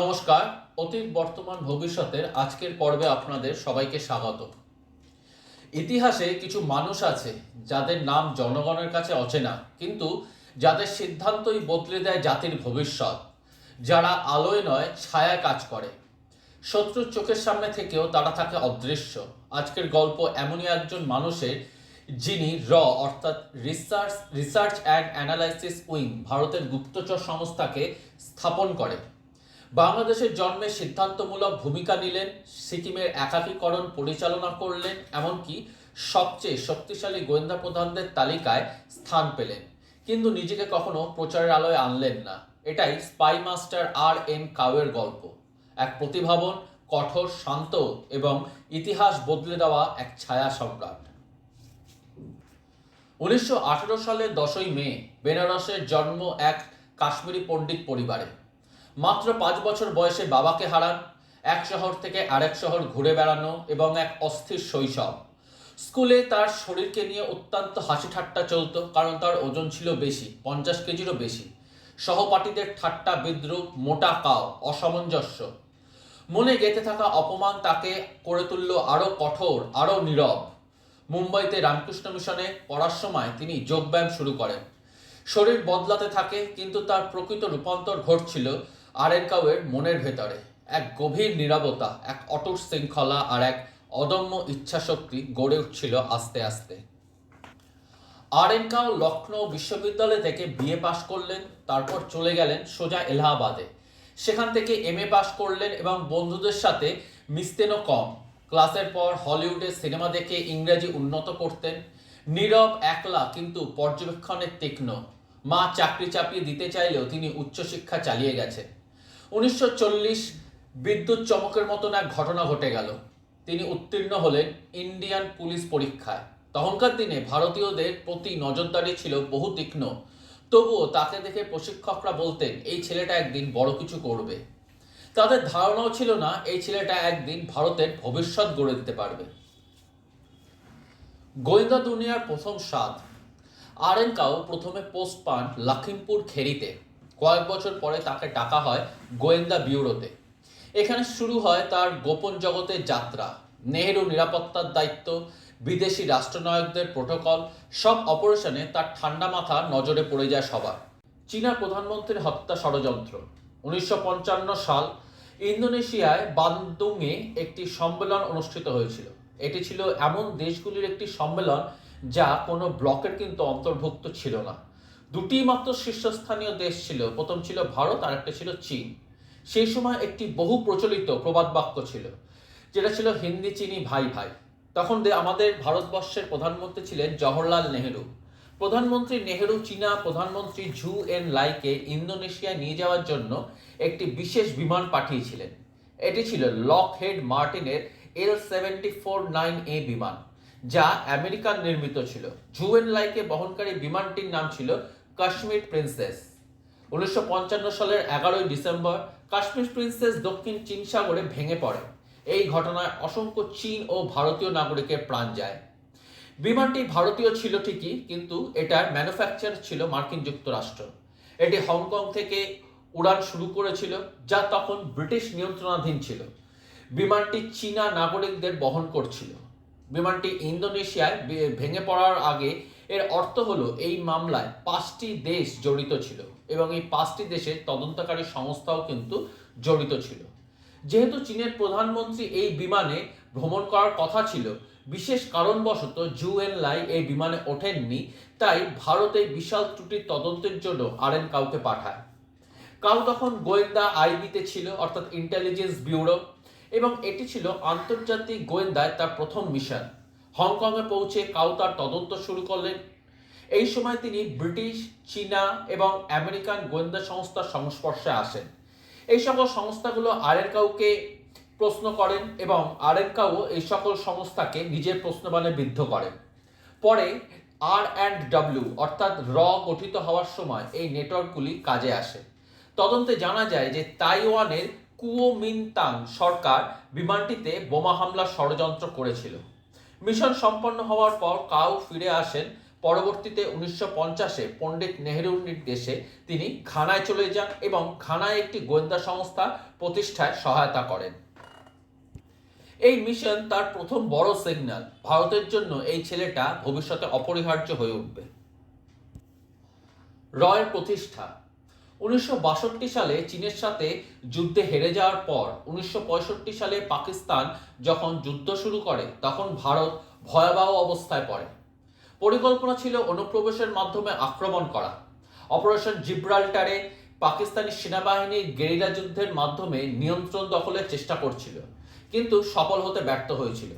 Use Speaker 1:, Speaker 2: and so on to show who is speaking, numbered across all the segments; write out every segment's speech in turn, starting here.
Speaker 1: নমস্কার, অতীত বর্তমান ভবিষ্যতের আজকের পর্বে আপনাদের সবাইকে স্বাগত। ইতিহাসে কিছু মানুষ আছে যাদের নাম জনগণের কাছে অচেনা, কিন্তু যাদের সিদ্ধান্তই বদলে দেয় জাতির ভবিষ্যৎ, যারা আলোয় নয়, ছায়া কাজ করে। শত্রুর চোখের সামনে থেকেও তারা থাকে অদৃশ্য। আজকের গল্প এমনই একজন মানুষের, যিনি র, অর্থাৎ research research and analysis wing, ভারতের গুপ্তচর সংস্থাকে স্থাপন করে। বাংলাদেশের জন্মে সিদ্ধান্তমূলক ভূমিকা নিলেন, সিকিমের একাকীকরণ পরিচালনা করলেন, এমনকি সবচেয়ে শক্তিশালী গোয়েন্দা প্রধানদের তালিকায় স্থান পেলেন। কিন্তু নিজেকে কখনো প্রচারের আলোয় আনলেন না। এটাই স্পাই মাস্টার আর এম কাউয়ের গল্প। এক প্রতিভাবন, কঠোর, শান্ত এবং ইতিহাস বদলে দেওয়া এক ছায়া সম্রাট। উনিশশো আঠেরো সালের দশই মে, বেনারসের জন্ম এক কাশ্মীরি পণ্ডিত পরিবারে। মাত্র পাঁচ বছর বয়সে বাবাকে হারান। এক শহর থেকে আরেক শহর ঘুরে বেড়ানো এবং এক অস্থির শৈশব। স্কুলে তার শরীরকে নিয়ে অত্যন্ত হাসি ঠাট্টা চলতো, কারণ তার ওজন ছিল বেশি, পঞ্চাশ কেজিরও বেশি। সহপাঠীদের ঠাট্টা বিদ্রুপ, মোটা কাও, অসামঞ্জস্য। মনে গেঁথে থাকা অপমান তাকে করে তুলল আরও কঠোর, আরও নীরব। মুম্বাইতে রামকৃষ্ণ মিশনে পড়ার সময় তিনি যোগব্যায়াম শুরু করেন। শরীর বদলাতে থাকে, কিন্তু তার প্রকৃত রূপান্তর ঘটছিল আরেন কাউয়ের মনের ভেতরে এক গভীর নীরবতা, এক অটুট শৃঙ্খলা আর এক অদম্য ইচ্ছাশক্তি গড়ে উঠছিল আস্তে আস্তে। আরেন কাউ লখনৌ বিশ্ববিদ্যালয় থেকে বিএ পাশ করলেন, তারপর চলে গেলেন সোজা এলাহাবাদে। সেখান থেকে এম এ পাশ করলেন এবং বন্ধুদের সাথে মিশতেনও কম। ক্লাসের পর হলিউডে সিনেমা দেখে ইংরেজি উন্নত করতেন। নীরব, একলা কিন্তু পর্যবেক্ষণের তীক্ষ্ণ। মা চাকরি চাপিয়ে দিতে চাইলেও তিনি উচ্চশিক্ষা চালিয়ে গেছেন। উনিশশো চল্লিশ বিদ্যুৎ চমকের মতন এক ঘটনা ঘটে গেল। তিনি উত্তীর্ণ হলেন ইন্ডিয়ান পুলিশ পরীক্ষায়। তখনকার দিনে ভারতীয়দের প্রতি নজরদারি ছিল বহু তীক্ষ্ণ। তবুও তাকে দেখে প্রশিক্ষকরা বলতেন, এই ছেলেটা একদিন বড় কিছু করবে। তাদের ধারণাও ছিল না, এই ছেলেটা একদিন ভারতের ভবিষ্যৎ গড়ে দিতে পারবে। গোয়েন্দা দুনিয়ার প্রথম স্বাদ। আরেন কাউ প্রথমে পোস্ট পান লখিমপুর খেরিতে। কয়েক বছর পরে তাকে ডাকা হয় গোয়েন্দা ব্যুরোতে। এখানে শুরু হয় তার গোপন জগতের যাত্রা। নেহেরু নিরাপত্তার দায়িত্ব, বিদেশি রাষ্ট্রনায়কদের প্রোটোকল, সব অপারেশনে তার ঠান্ডা মাথা নজরে পড়ে যায় সবার। চীনা প্রধানমন্ত্রীর হত্যা ষড়যন্ত্র। উনিশশো পঞ্চান্ন সাল ইন্দোনেশিয়ায় বান্দুংয়ে একটি সম্মেলন অনুষ্ঠিত হয়েছিল। এটি ছিল এমন দেশগুলির একটি সম্মেলন যা কোনো ব্লকের কিন্তু অন্তর্ভুক্ত ছিল না। দুটি মাত্র শীর্ষস্থানীয় দেশ ছিল। প্রথম ছিল ভারত আর একটা ছিল চীন। সেই সময় একটি বহু প্রচলিত প্রবাদ বাক্য ছিল, যেটা ছিল হিন্দি, চিনি, ভাই ভাই। তখন আমাদের ভারতবর্ষের প্রধানমন্ত্রী ছিলেন জওহরলাল নেহেরু। প্রধানমন্ত্রী নেহেরু চীনা প্রধানমন্ত্রী ঝু এন লাইকে ইন্দোনেশিয়ায় নিয়ে যাওয়ার জন্য একটি বিশেষ বিমান পাঠিয়েছিলেন। এটি ছিল লক হেড মার্টিনের L seventy four nine A বিমান, যা আমেরিকান নির্মিত ছিল। এন লাইকে বহনকারী বিমানটির নাম ছিল কাশ্মীর প্রিন্সেস। উনিশশো পঞ্চান্ন সালের এগারোই ডিসেম্বর কাশ্মীর প্রিন্সেস দক্ষিণ চীন সাগরে ভেঙে পড়ে। এই ঘটনায় অসংখ্য চীন ও ভারতীয় নাগরিকের প্রাণ যায়। বিমানটি ভারতীয় ছিল ঠিকই, কিন্তু এটার ম্যানুফ্যাকচার ছিল মার্কিন যুক্তরাষ্ট্র। এটি হংকং থেকে উড়ান শুরু করেছিল, যা তখন ব্রিটিশ নিয়ন্ত্রণাধীন ছিল। বিমানটি চীনা নাগরিকদের বহন করছিল। বিমানটি ইন্দোনেশিয়ায় ভেঙে পড়ার আগে এর অর্থ হলো এই মামলায় পাঁচটি দেশ জড়িত ছিল এবং এই পাঁচটি দেশের তদন্তকারী সংস্থাও কিন্তু জড়িত ছিল। যেহেতু চীনের প্রধানমন্ত্রী এই বিমানে ভ্রমণ করার কথা ছিল, বিশেষ কারণবশত জু এন লাই এই বিমানে ওঠেননি, তাই ভারত বিশাল ত্রুটির তদন্তের জন্য আরএন কাউকে পাঠায়। কাউ তখন গোয়েন্দা আইবিতে ছিল, অর্থাৎ ইন্টেলিজেন্স ব্যুরো, এবং এটি ছিল আন্তর্জাতিক গোয়েন্দায় তার প্রথম মিশন। হংকংয়ে পৌঁছে কাউ তার তদন্ত শুরু করলেন। এই সময় তিনি ব্রিটিশ, চীনা এবং আমেরিকান গোয়েন্দা সংস্থার সংস্পর্শে আসেন। এই সকল সংস্থাগুলো আরের কাউকে প্রশ্ন করেন এবং আরের কাউ এই সকল সংস্থাকে নিজের প্রশ্নবাণে বিদ্ধ করেন। পরে আর অ্যান্ড ডাব্লিউ অর্থাৎ র গঠিত হওয়ার সময় এই নেটওয়ার্কগুলি কাজে আসে। তদন্তে জানা যায় যে তাইওয়ানের কুওমিনতাং সরকার বিমানটিতে বোমা হামলার ষড়যন্ত্র করেছিল। মিশন সম্পন্ন হওয়ার পর কাউ ফিরে আসেন। পরবর্তীতে উনিশশো পঞ্চাশে পণ্ডিত নেহরুর নির্দেশে তিনি ঘানায় চলে যান এবং ঘানায় একটি গোয়েন্দা সংস্থা প্রতিষ্ঠায় সহায়তা করেন। এই মিশন তার প্রথম বড় সিগন্যাল। ভারতের জন্য এই ছেলেটা ভবিষ্যতে অপরিহার্য হয়ে উঠবে। রয়ের প্রতিষ্ঠা। উনিশশো বাষট্টি সালে চীনের সাথে যুদ্ধে হেরে যাওয়ার পর উনিশশো পঁয়ষট্টি সালে পাকিস্তান যখন যুদ্ধ শুরু করে, তখন ভারত ভয়াবহ অবস্থায় পড়ে। পরিকল্পনা ছিল অনুপ্রবেশের মাধ্যমে আক্রমণ করা। অপারেশন জিব্রাল্টারে পাকিস্তানি সেনাবাহিনী গেরিলা যুদ্ধের মাধ্যমে নিয়ন্ত্রণ দখলের চেষ্টা করছিল, কিন্তু সফল হতে ব্যর্থ হয়েছিল।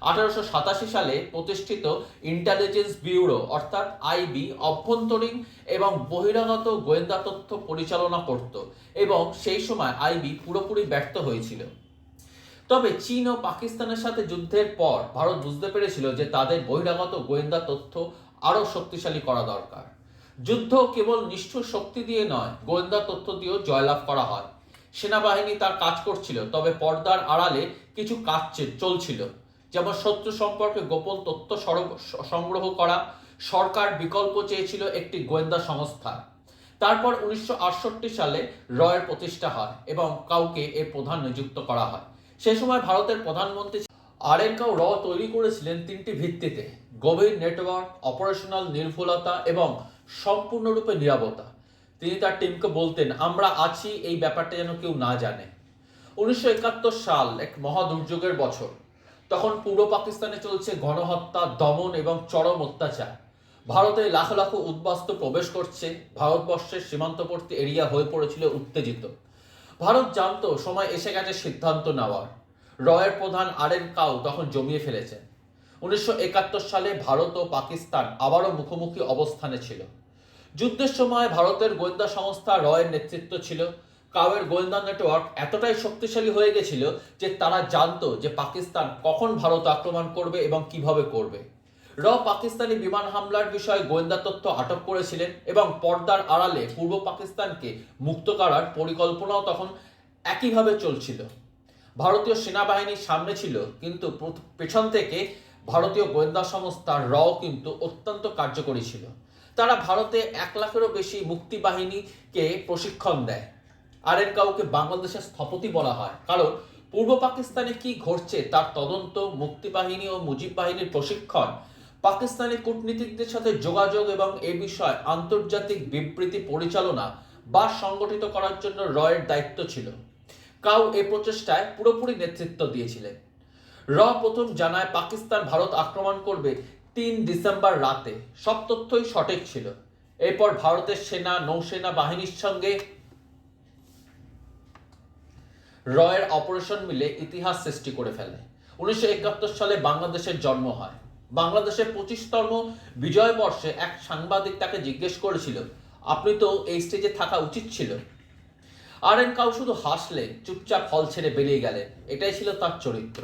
Speaker 1: আঠারোশো সাতাশি সালে প্রতিষ্ঠিত ইন্টেলিজেন্স ব্যুরো অর্থাৎ আইবি অভ্যন্তরীণ এবং বহিরাগত গোয়েন্দা তথ্য পরিচালনা করত এবং সেই সময় আইবি পুরোপুরি ব্যর্থ হয়েছিল। তবে চীন ও পাকিস্তানের সাথে যুদ্ধের পর ভারত বুঝতে পেরেছিল যে তাদের বহিরাগত গোয়েন্দা তথ্য আরও শক্তিশালী করা দরকার। যুদ্ধ কেবল নিষ্ঠুর শক্তি দিয়ে নয়, গোয়েন্দা তথ্য দিয়েও জয়লাভ করা হয়। সেনাবাহিনী তার কাজ করছিল, তবে পর্দার আড়ালে কিছু কাজ চলছিল। যেমন শত্রু সম্পর্কে গোপন তথ্য সংগ্রহ করা সরকার বিকল্প চেয়েছিল একটি গোয়েন্দা সংস্থা। তারপর উনিশশো আটষট্টি সালে রয়ের প্রতিষ্ঠা হয় এবং কাউকে এর প্রধান নিযুক্ত করা হয়। সে সময় ভারতের প্রধানমন্ত্রী আর এন কাউ র তৈরি করেছিলেন তিনটি ভিত্তিতে। গভীর নেটওয়ার্ক, অপারেশনাল নির্ভুলতা এবং সম্পূর্ণরূপে নিরাপত্তা। তিনি তার টিমকে বলতেন, আমরা আছি, এই ব্যাপারটা যেন কেউ না জানে। উনিশশো একাত্তর সাল, এক মহা দুর্যোগের বছর। তখন পূর্ব পাকিস্তানে চলছে গণহত্যা, দমন এবং চরম অত্যাচার। ভারতে লাখ লাখ উদ্বাস্তু প্রবেশ করছে। ভারতবর্ষের সীমান্তবর্তী এরিয়া হয়ে পড়েছিল উত্তেজিত। ভারত জানতো, সময় এসে গেছে সিদ্ধান্ত নেওয়ার। রয়ের প্রধান আর এন কাউ তখন জমিয়ে ফেলেছেন। উনিশশো একাত্তর সালে ভারত ও পাকিস্তান আবারও মুখোমুখি অবস্থানে ছিল। যুদ্ধের সময় ভারতের গোয়েন্দা সংস্থা রয়ের নেতৃত্ব ছিল। কাউয়ের গোয়েন্দা নেটওয়ার্ক এতটাই শক্তিশালী হয়ে গেছিল যে তারা জানতো যে পাকিস্তান কখন ভারত আক্রমণ করবে এবং কীভাবে করবে। র পাকিস্তানি বিমান হামলার বিষয়ে গোয়েন্দা তথ্য আটক করেছিলেন এবং পর্দার আড়ালে পূর্ব পাকিস্তানকে মুক্ত করার পরিকল্পনাও তখন একইভাবে চলছিল। ভারতীয় সেনাবাহিনীর সামনে ছিল, কিন্তু পেছন থেকে ভারতীয় গোয়েন্দা সংস্থা র কিন্তু অত্যন্ত কার্যকরী ছিল। তারা ভারতে এক লাখেরও বেশি মুক্তি বাহিনীকে প্রশিক্ষণ দেয়। আর এর কাউকে বাংলাদেশের স্থপতি বলা হয়। কারণ পূর্ব পাকিস্তানে কি ঘটছে তার তদন্ত মুক্তি বাহিনী ও মুজিব বাহিনীর প্রশিক্ষণ, পাকিস্তানি কূটনীতিকদের সাথে যোগাযোগ এবং এ বিষয়ে আন্তর্জাতিক বিবৃতি পরিচালনা বা সংগঠিত করার জন্য রয়ের দায়িত্ব ছিল। কাউ এ প্রচেষ্টায় পুরোপুরি নেতৃত্ব দিয়েছিলেন। র প্রথম জানায়, পাকিস্তান ভারত আক্রমণ করবে তিন ডিসেম্বর রাতে। সব তথ্যই সঠিক ছিল। এরপর ভারতের সেনা, নৌসেনা বাহিনীর সঙ্গে রয়ের অপারেশন মিলে ইতিহাস সৃষ্টি করে ফেলে। উনিশশো একাত্তর সালে বাংলাদেশের জন্ম হয়। বাংলাদেশের পঁচিশতম বিজয় বর্ষে এক সাংবাদিক তাকে জিজ্ঞেস করেছিল, আপনি তো এই স্টেজে থাকা উচিত ছিল? আর এন কাউ শুধু হাসলেন চুপচাপ হল ছেড়ে বেরিয়ে গেলেন এটাই ছিল তার চরিত্র।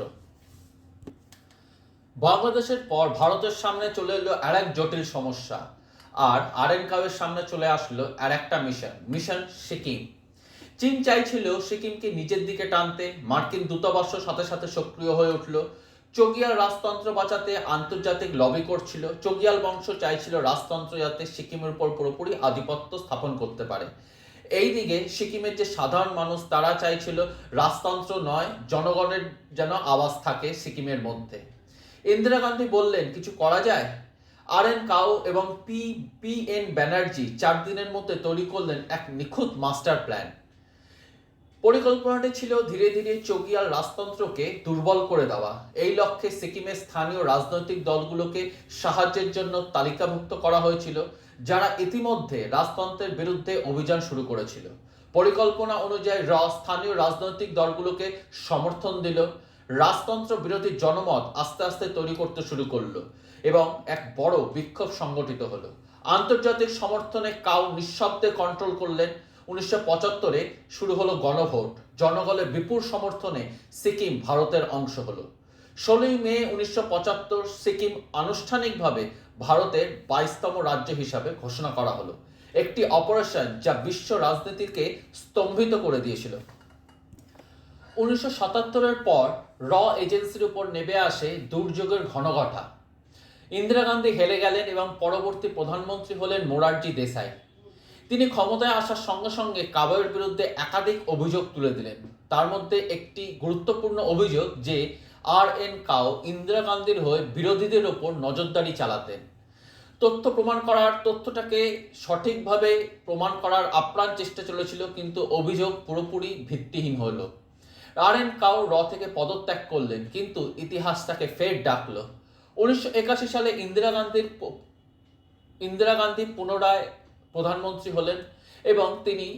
Speaker 1: বাংলাদেশের পর ভারতের সামনে চলে এলো আর এক জটিল সমস্যা। আর আর এন কাউয়ের সামনে চলে আসলো আর একটা মিশন মিশন সিকিম। চীন চাইছিল সিকিমকে নিজের দিকে টানতে। মার্কিন দূতাবাসও সাথে সাথে সক্রিয় হয়ে উঠল। চগিয়াল রাজতন্ত্র বাঁচাতে আন্তর্জাতিক লবি করছিল। চগিয়াল বংশ চাইছিল রাজতন্ত্র যাতে সিকিমের উপর পুরোপুরি আধিপত্য স্থাপন করতে পারে। এইদিকে সিকিমের যে সাধারণ মানুষ, তারা চাইছিল রাজতন্ত্র নয়, জনগণের যেন আওয়াজ থাকে সিকিমের মধ্যে। ইন্দিরা গান্ধী বললেন, কিছু করা যায়? আর এন কাও এবং পি পি এন ব্যানার্জি চার দিনের মধ্যে তৈরি করলেন এক নিখুঁত মাস্টার প্ল্যান। পরিকল্পনাটি ছিল ধীরে ধীরে চগিয়াল রাজতন্ত্রকে দুর্বল করে দেওয়া। এই লক্ষ্যে সিকিমের স্থানীয় রাজনৈতিক দলগুলোকে সাহায্যের জন্য তালিকাভুক্ত করা হয়েছিল, যারা ইতিমধ্যে রাজতন্ত্রের বিরুদ্ধে অভিযান শুরু করেছিল। পরিকল্পনা অনুযায়ী র, স্থানীয় রাজনৈতিক দলগুলোকে সমর্থন দিল। রাজতন্ত্র বিরোধী জনমত আস্তে আস্তে তৈরি করতে শুরু করল এবং এক বড় বিক্ষোভ সংগঠিত হলো। আন্তর্জাতিক সমর্থনে কাউ নিঃশব্দে কন্ট্রোল করলেন। উনিশশো পঁচাত্তরে শুরু হলো গণভোট। জনগণের বিপুল সমর্থনে সিকিম ভারতের অংশ হলো। ষোলোই মে উনিশশো পঁচাত্তর সিকিম আনুষ্ঠানিকভাবে ভারতের বাইশতম রাজ্য হিসাবে ঘোষণা করা হলো। একটি অপারেশন যা বিশ্ব রাজনীতিকে স্তম্ভিত করে দিয়েছিল। উনিশশো সাতাত্তরের পর র এজেন্সির উপর নেমে আসে দুর্যোগের ঘনঘটা। ইন্দিরা গান্ধী হেলে গেলেন এবং পরবর্তী প্রধানমন্ত্রী হলেন মোরারজি দেশাই। তিনি ক্ষমতায় আসার সঙ্গে সঙ্গে কাবাইয়ের বিরুদ্ধে একাধিক অভিযোগ তুলে দিলেন। তার মধ্যে একটি গুরুত্বপূর্ণ অভিযোগ যে আর এন কাও ইন্দিরা গান্ধীর হয়ে বিরোধীদের ওপর নজরদারি চালাতেন। তথ্য প্রমাণ করার তথ্যটাকে সঠিকভাবে প্রমাণ করার আপ্রাণ চেষ্টা চলেছিল, কিন্তু অভিযোগ পুরোপুরি ভিত্তিহীন হলো আর এন কাও র থেকে পদত্যাগ করলেন, কিন্তু ইতিহাস তাকে ফের ডাকলো। উনিশশো সালে ইন্দিরা গান্ধীর ইন্দিরা গান্ধী পুনরায় প্রধানমন্ত্রী হলেন এবং তিনি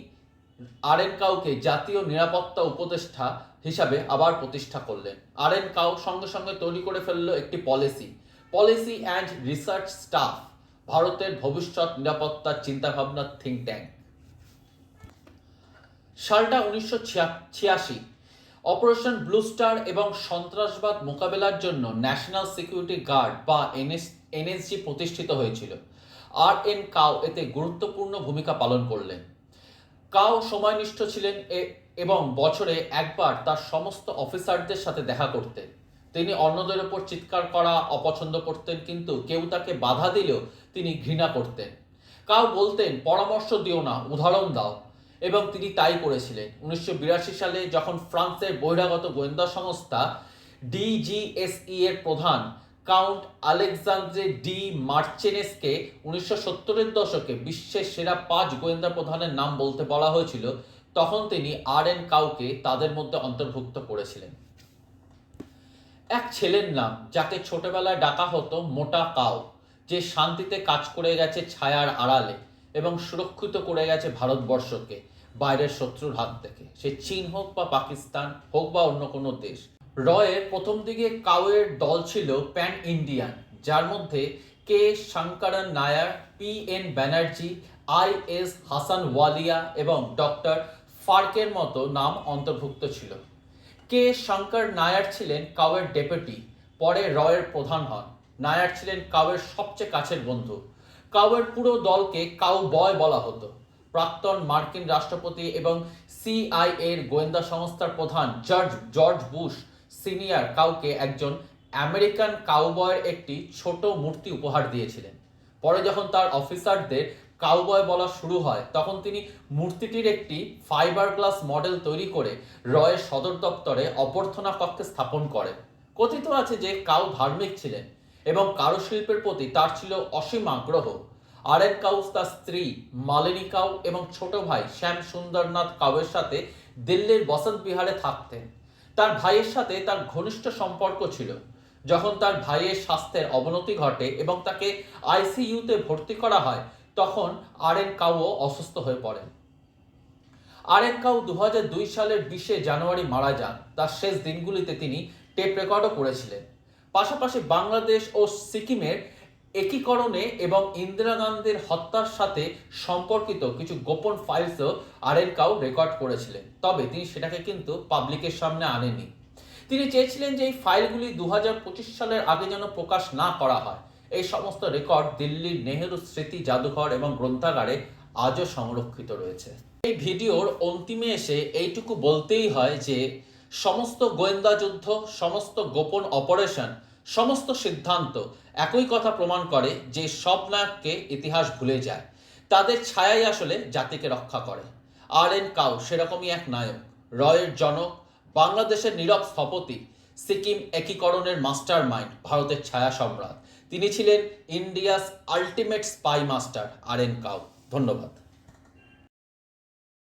Speaker 1: আর এন কাউকে জাতীয় নিরাপত্তা উপদেষ্টা হিসাবে আবার প্রতিষ্ঠা করলেন। আর এন কাউ সঙ্গে সঙ্গে তৈরি করে ফেলল একটি policy. Policy and research staff, ভারতের ভবিষ্যৎ নিরাপত্তার চিন্তাভাবনার থিঙ্ক ট্যাঙ্ক। সালটা উনিশশো ছিয়াশি। অপারেশন ব্লু স্টার এবং সন্ত্রাসবাদ মোকাবেলার জন্য ন্যাশনাল সিকিউরিটি গার্ড বা এনএস, এনএসজি প্রতিষ্ঠিত হয়েছিল। আর এন কাও এতে গুরুত্বপূর্ণ ভূমিকা পালন করলেন। কাও সময়নিষ্ঠ ছিলেন এবং বছরে একবার তার সমস্ত অফিসারদের সাথে দেখা করতেন তিনি অন্যদের ওপর চিৎকার করা, অপছন্দ করতেন, কিন্তু কেউ তাকে বাধা দিলেও তিনি ঘৃণা করতেন। কাউ বলতেন, পরামর্শ দিও না, উদাহরণ দাও। এবং তিনি তাই করেছিলেন। উনিশশো বিরাশি সালে যখন ফ্রান্সের বহিরাগত গোয়েন্দা সংস্থা ডিজিএসই এর প্রধান কাউন্ট আলেকজান্দ্রে ডি মার্চেনেসকে উনিশশো সত্তরের দশকে বিশ্বের সেরা পাঁচ গোয়েন্দা প্রধানের নাম বলতে বলা হয়েছিল, তখন তিনি আর এন কাউকে তাদের মধ্যে অন্তর্ভুক্ত করেছিলেন। এক ছেলের নাম, যাকে ছোটবেলায় ডাকা হতো মোটা কাউ, যে শান্তিতে কাজ করে গেছে ছায়ার আড়ালে এবং সুরক্ষিত করে গেছে ভারতবর্ষকে, বাইরের শত্রুর হাত থেকে। সে চীন হোক বা পাকিস্তান হোক বা অন্য কোনো দেশ রয়ের প্রথম দিকে কাউয়ের দল ছিল প্যান ইন্ডিয়ান, যার মধ্যে K Sankaran Nair, P N Banerjee, I S Hasan Walia এবং ডক্টর ফার্কের মতো নাম অন্তর্ভুক্ত ছিল। কে শঙ্কর নায়ার ছিলেন কাউয়ের ডেপুটি, পরে রয়ের প্রধান হন। নায়ার ছিলেন কাউয়ের সবচেয়ে কাছের বন্ধু। কাউয়ের পুরো দলকে কাউ বয় বলা হতো। প্রাক্তন মার্কিন রাষ্ট্রপতি এবং সিআইএ এর গোয়েন্দা সংস্থার প্রধান জর্জ জর্জ বুশ সিনিয়র কাউকে একজন আমেরিকান কাউবয়ের একটি ছোট মূর্তি উপহার দিয়েছিলেন। পরে যখন তার অফিসারদের কাউবয় বলা শুরু হয়, তখন তিনি মূর্তিটির একটি ফাইবার গ্লাস মডেল তৈরি করে রয়ের সদর দপ্তরে অভ্যর্থনা কক্ষে স্থাপন করে কথিত আছে যে কাউ ধার্মিক ছিলেন এবং কারুশিল্পের প্রতি তার ছিল অসীম আগ্রহ। আর এন কাউস তার স্ত্রী মালিনী কাউ এবং ছোট ভাই শ্যাম সুন্দরনাথ কাউয়ের সাথে দিল্লির বসন্ত বিহারে থাকতেন। তার ভাইয়ের সাথে তার ঘনিষ্ঠ সম্পর্ক ছিল। যখন তার ভাইয়ের স্বাস্থ্যের অবনতি ঘটে এবং তাকে আইসিইউতে ভর্তি করা হয়, তখন আর এন কাউও অসুস্থ হয়ে পড়েন। আর এন কাউ দু সালের বিশে জানুয়ারি মারা যান। তার শেষ দিনগুলিতে তিনি টেপ রেকর্ডও করেছিলেন। পাশাপাশি বাংলাদেশ ও সিকিমের একীকরণে এবং ইন্দিরা গান্ধীর হত্যার সাথে সম্পর্কিত কিছু গোপন ফাইলসও আর এন কাউ রেকর্ড করেছিলেন। তবে তিনি সেটাকে কিন্তু পাবলিকের সামনে আনেননি। তিনি চেয়েছিলেন যে এই ফাইলগুলি দুই হাজার পঁচিশ সালের আগে যেন প্রকাশ না করা হয়। এই সমস্ত রেকর্ড দিল্লির নেহেরু স্মৃতি জাদুঘর এবং গ্রন্থাগারে আজও সংরক্ষিত রয়েছে। এই ভিডিওর অন্তিমে এসে এইটুকু বলতেই হয় যে, সমস্ত গোয়েন্দা যুদ্ধ, সমস্ত গোপন অপারেশন সমস্ত সিদ্ধান্ত একই কথা প্রমাণ করে যে সব নায়ককে ইতিহাস ভুলে যায়। তাদের ছায়াই আসলে জাতিকে রক্ষা করে। আর এন কাউ সেরকমই এক নায়ক, রয়ের জনক, বাংলাদেশের নীরব স্থপতি, সিকিম একীকরণের মাস্টার মাইন্ড ভারতের ছায়া সম্রাট। তিনি ছিলেন India's ultimate spy master R N Kao. ধন্যবাদ।